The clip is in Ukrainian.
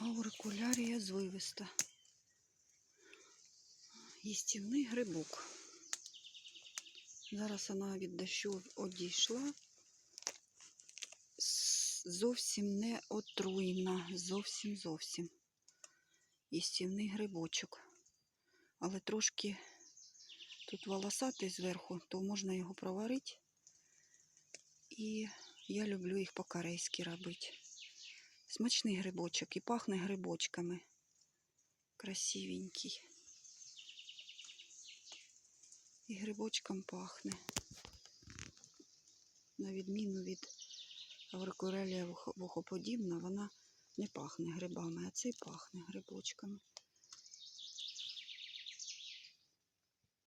Аурикулярія звивиста. Їстівний грибок. Зараз вона від дощу одійшла. Зовсім не отруйна. Зовсім зовсім. Їстівний грибочок. Але трошки тут волосатий зверху, то можна його проварити. І я люблю їх по-корейськи робити. Смачний грибочок і пахне грибочками. Красивенький. І грибочком пахне. На відміну від Аверкурелія вухоподібна, вона не пахне грибами, а цей пахне грибочками.